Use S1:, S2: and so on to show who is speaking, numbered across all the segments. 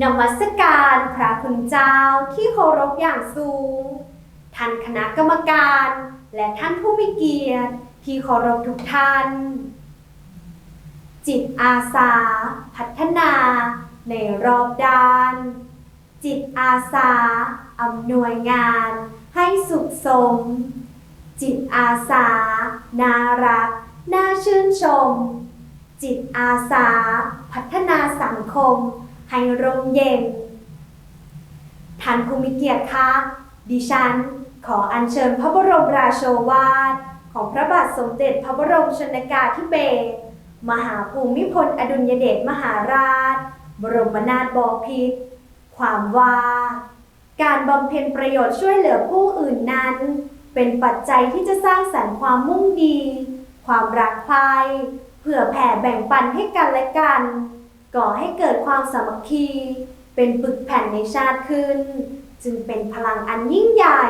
S1: นมัสการพระคุณเจ้าที่เคารพอย่างสูง ท่านคณะกรรมการ และท่านผู้มีเกียรติที่เคารพทุกท่าน จิตอาสา พัฒนา ในรอบด้าน จิตอาสาอำนวยงาน ให้สุขสม จิตอาสา น่ารัก น่าชื่นชม จิตอาสา พัฒนาสังคม ให้ร่มเย็น ท่านผู้มีเกียรติคะ ดิฉัน ขออัญเชิญพระบรมราโชวาท ของพระบาทสมเด็จพระบรมชนกาธิเบศรมหาภูมิพลอดุลยเดชมหาราช บรมนาถบพิตรความว่า การบำเพ็ญประโยชน์ช่วยเหลือผู้อื่นนั้น เป็นปัจจัยที่จะสร้างสรรค์ความมุ่งดี ความรักใคร่เพื่อแผ่แบ่งปันให้กันและกัน ก่อให้เกิดความสามัคคี เป็นปึกแผ่นในชาติขึ้น จึงเป็นพลังอันยิ่งใหญ่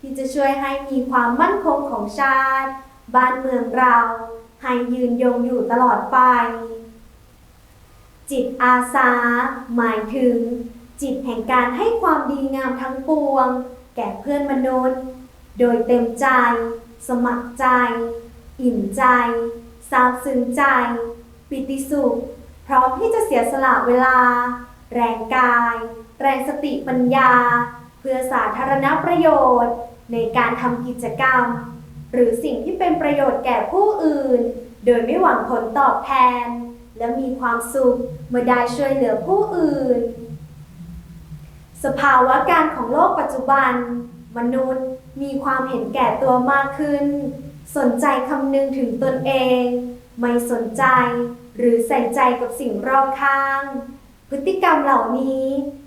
S1: ที่จะช่วยให้มีความมั่นคงของชาติ บ้านเมืองเราให้ยืนยงอยู่ตลอดไป จิตอาสา หมายถึง จิตแห่งการให้ความดีงามทั้งปวง แก่เพื่อนมนุษย์ โดยเต็มใจ สมัครใจ อิ่มใจซาบซึ้งใจ ปิติสุข พร้อมที่จะเสียสละเวลา แรงกาย แรงสติปัญญา เพื่อสาธารณประโยชน์ ในการทำกิจกรรม หรือสิ่งที่เป็นประโยชน์แก่ผู้อื่น โดยไม่หวังผลตอบแทน และมีความสุขเมื่อได้ช่วยเหลือผู้อื่น สภาวะการของโลกปัจจุบัน มนุษย์มีความเห็นแก่ตัวมากขึ้น สนใจคำนึงถึงตนเอง ไม่สนใจ หรือใส่ใจกับสิ่งรอบข้าง พฤติกรรมเหล่านี้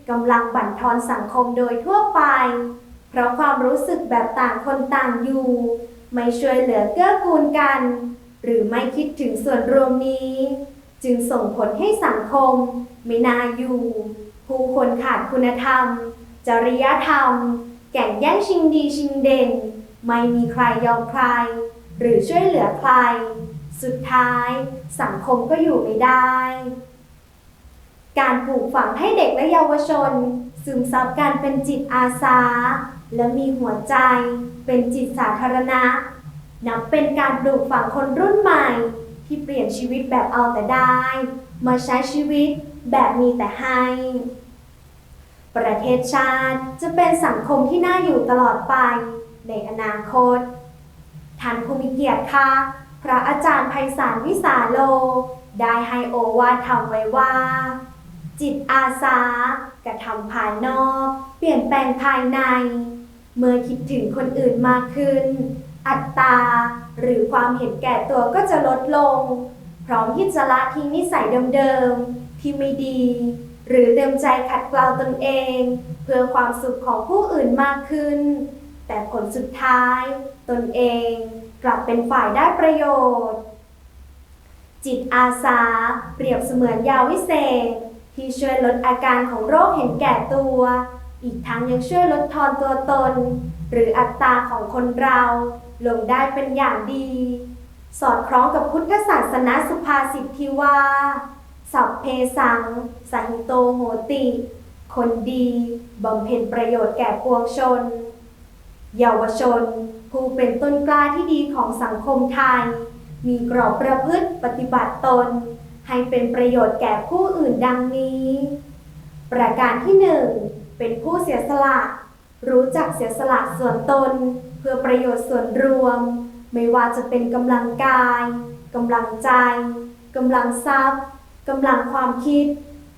S1: กำลังบั่นทอนสังคมโดยทั่วไป เพราะความรู้สึกแบบต่างคนต่างอยู่ ไม่ช่วยเหลือเกื้อกูลกัน หรือไม่คิดถึงส่วนรวมนี้ จึงส่งผลให้สังคมไม่น่าอยู่ ผู้คนขาดคุณธรรม จริยธรรม แก่งแย่งชิงดีชิงเด่น ไม่มีใครยอมใคร หรือช่วยเหลือใคร สุดท้ายสังคมก็อยู่ไม่ได้ การปลูกฝังให้เด็กและเยาวชน ซึมซับการเป็นจิตอาสา และมีหัวใจเป็นจิตสาธารณะ นับเป็นการปลูกฝังคนรุ่นใหม่ ที่เปลี่ยนชีวิตแบบเอาแต่ได้ มาใช้ชีวิตแบบมีแต่ให้ ประเทศชาติจะเป็นสังคมที่น่าอยู่ตลอดไปในอนาคตท่านผู้มีเกียรติค่ะ พระอาจารย์ไพศาลวิสาโล ได้ให้โอวาททำไว้ว่า จิตอาสากระทำภายนอก เปลี่ยนแปลงภายใน เมื่อคิดถึงคนอื่นมากขึ้น อัตตา หรือความเห็นแก่ตัวก็จะลดลง พร้อมที่จะละทิ้งนิสัยเดิมๆ ที่ไม่ดี หรือเต็มใจขัดเกลาตนเอง เพื่อความสุขของผู้อื่นมากขึ้น แต่ผลสุดท้าย ตนเอง กลับเป็นฝ่ายได้ประโยชน์ จิตอาสาเปรียบเสมือนยาวิเศษ ที่ช่วยลดอาการของโรคเห็นแก่ตัว อีกทั้งยังช่วยลดทอนตัวตน หรืออัตราของคนเราลงได้เป็นอย่างดี สอดคล้องกับพุทธศาสนาสุภาษิตที่ว่า สัพเพสังสันโตโหติ คนดีบำเพ็ญประโยชน์แก่ปวงชน เยาวชน ผู้เป็นต้นกล้าที่ดีของสังคมไทย มีกรอบประพฤติปฏิบัติตน ให้เป็นประโยชน์แก่ผู้อื่นดังนี้ ประการที่หนึ่งเป็นผู้เสียสละ รู้จักเสียสละส่วนตน เพื่อประโยชน์ส่วนรวม ไม่ว่าจะเป็นกำลังกายกำลังใจกำลังทรัพย์กำลังความคิด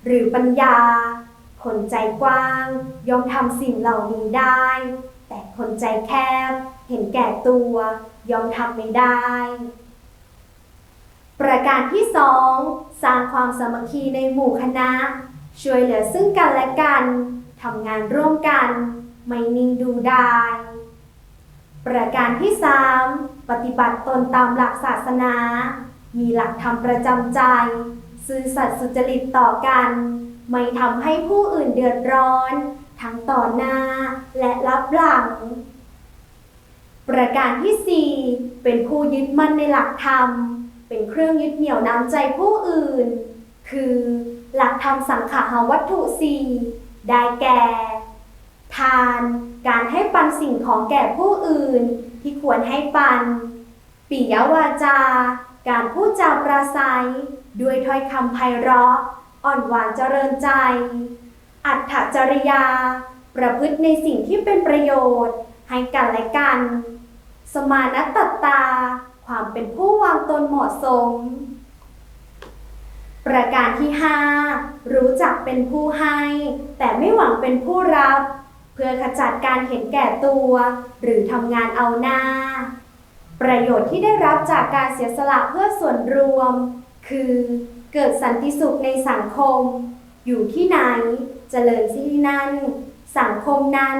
S1: หรือปัญญา คนใจกว้างย่อมทำสิ่งเหล่านี้ได้ แต่คนใจแคบ เห็นแก่ตัวยอมทำไม่ได้ ประการที่สองสร้างความสามัคคีในหมู่คณะ ช่วยเหลือซึ่งกันและกันทำงานร่วมกัน ไม่นิ่งดูได้ ประการที่สามปฏิบัติตนตามหลักศาสนา มีหลักธรรมประจำใจ ซื่อสัตย์สุจริตต่อกัน ไม่ทำให้ผู้อื่นเดือดร้อน ทั้งต่อหน้าและรับหลัง ประการที่ 4 เป็นผู้ยึดมั่นในหลักธรรม เป็นเครื่องยึดเหนี่ยวน้ำใจผู้อื่น คือหลักธรรมสังขาหาวัตถุสี่ได้แก่ ทาน การให้ปันสิ่งของแก่ผู้อื่น ที่ควรให้ปัน ปิยวาจา การพูดจาปราศัย ด้วยถ้อยคำไพเราะ อ่อนหวานเจริญใจ อัตถจริยา ประพฤติในสิ่งที่เป็นประโยชน์ ให้กันและกัน สมานตัตตา ความเป็นผู้วางตนเหมาะสม ประการที่ 5 รู้จักเป็นผู้ให้ แต่ไม่หวังเป็นผู้รับ เพื่อขจัดการเห็นแก่ตัว หรือทำงานเอาหน้า ประโยชน์ที่ได้รับจากการเสียสละเพื่อส่วนรวม คือเกิดสันติสุขในสังคม อยู่ที่ไหนจเจริญที่นั่น สังคมนั้น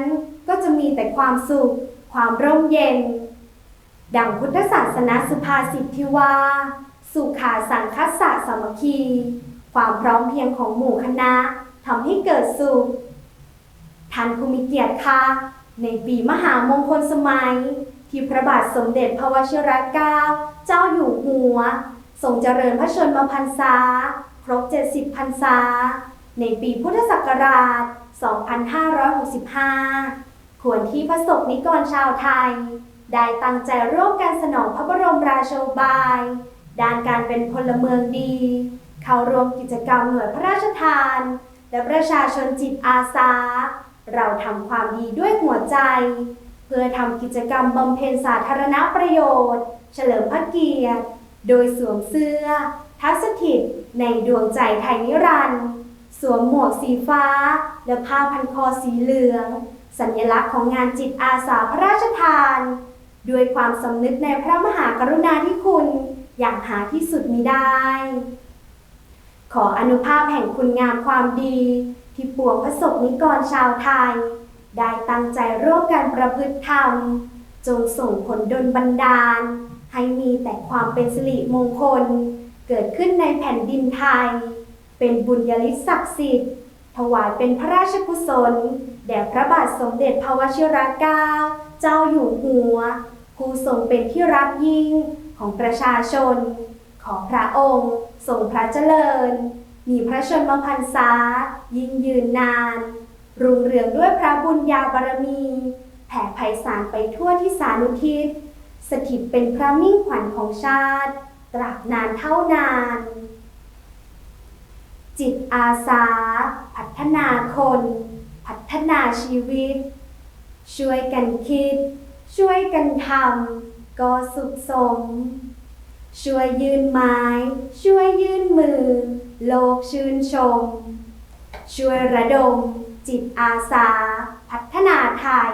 S1: ก็จะมีแต่ความสุข ความร่มเย็น ดังพุทธศาสนาสุภาษิตที่ว่า สุขาสังคัสสะสามัคคี ความพร้อมเพียงของหมู่คณะทำให้เกิดสุขท่านผู้มีเกียรติค่ะ ในปีมหามงคลสมัย ที่พระบาทสมเด็จพระวชิรเกล้าเจ้าอยู่หัวทรงเจริญพระชนมพรรษา ครบ 70 พรรษา ในปีพุทธศักราช 2565 ควรที่พระสงฆ์นิกรชาวไทย ได้ตั้งใจร่วมกันสนองพระบรมราโชบาย ด้านการเป็นพลเมืองดี เข้าร่วมกิจกรรมหน่วยพระราชทาน และประชาชนจิตอาสา เราทำความดีด้วยหัวใจ เพื่อทำกิจกรรมบำเพ็ญสาธารณประโยชน์ เฉลิมพระเกียรติ โดยสวมเสื้อ ทัศถิตในดวงใจไทยนิรันดร์ สวมหมวกสีฟ้า และผ้าพันคอสีเหลือง สัญลักษณ์ของงานจิตอาสาพระราชทาน ด้วยความสำนึกในพระมหากรุณาธิคุณ อย่างหาที่สุดมิได้ ขออนุภาพแห่งคุณงามความดี ที่ปวงพระศกนิกรชาวไทย ได้ตั้งใจร่วมกันประพฤติธรรม จงส่งผลดลบันดาล ให้มีแต่ความเป็นสิริมงคล เกิดขึ้นในแผ่นดินไทย เป็นบุญญาลิศศักดิ์สิทธิ์ ถวายเป็นพระราชกุศล แด่พระบาทสมเด็จพระวชิรเกล้าเจ้าอยู่หัว ผู้ทรงเป็นที่รักยิ่งของประชาชน ของพระองค์ทรงพระเจริญ มีพระชนมพรรษา ยิ่งยืนนาน รุ่งเรืองด้วยพระบุญญาบารมี แผ่ไพศาลไปทั่วที่สานุทิศสถิตเป็นพระมิ่งขวัญของชาติ ตราบนานเท่านาน จิตอาสา พัฒนาคน พัฒนาชีวิต ช่วยกันคิด ช่วยกันทำก็สุขสม ช่วยยืนไม้ ช่วยยื่นมือ โลกชื่นชม ช่วยระดม จิตอาสา พัฒนาไทย